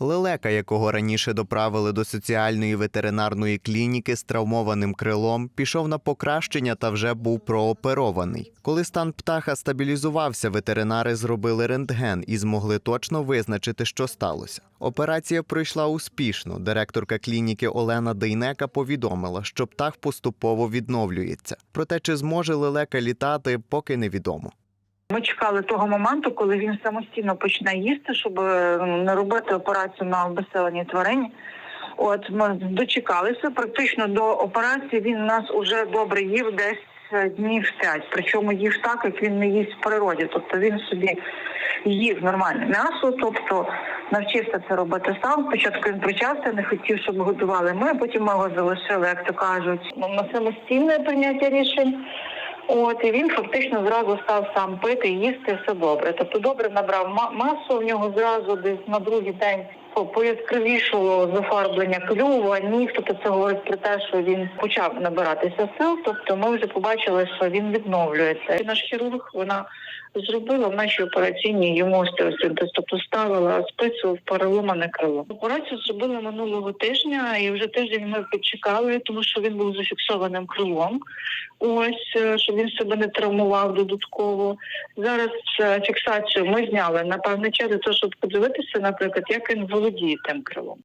Лелека, якого раніше доправили до соціальної ветеринарної клініки з травмованим крилом, пішов на покращення та вже був прооперований. Коли стан птаха стабілізувався, ветеринари зробили рентген і змогли точно визначити, що сталося. Операція пройшла успішно. Директорка клініки Олена Дейнека повідомила, що птах поступово відновлюється. Проте, чи зможе лелека літати, поки невідомо. Ми чекали того моменту, коли він самостійно почне їсти, щоб не робити операцію на обеселеній тварині. От ми дочекалися. Практично до операції він нас уже добре їв десь е, днів п'ять. Причому їв так, як він не їсть в природі. Тобто він собі їв нормальне м'ясо, тобто навчився це робити сам. Спочатку він причався, не хотів, щоб годували ми, потім ми його залишили, як то кажуть, ну, на самостійне прийняття рішень. От і він фактично зразу став сам пити, їсти все добре. Тобто добре набрав ма- масу. В нього зразу десь на другий день по- пояскравішало зафарблення клюва, ніг. Тобто це говорить про те, що він почав набиратися сил. Тобто ми вже побачили, що він відновлюється. І наш хірург вона зробила в нашій операційній йому остеосинтез, тобто ставила спицю в переломане крило. Операцію зробили минулого тижня, і вже тиждень ми підчекали, тому що він був зафіксованим крилом. Ось е, щоб він себе не травмував додатково. Зараз е, фіксацію ми зняли на певний час для того, щоб подивитися, наприклад, як він володіє тим крилом.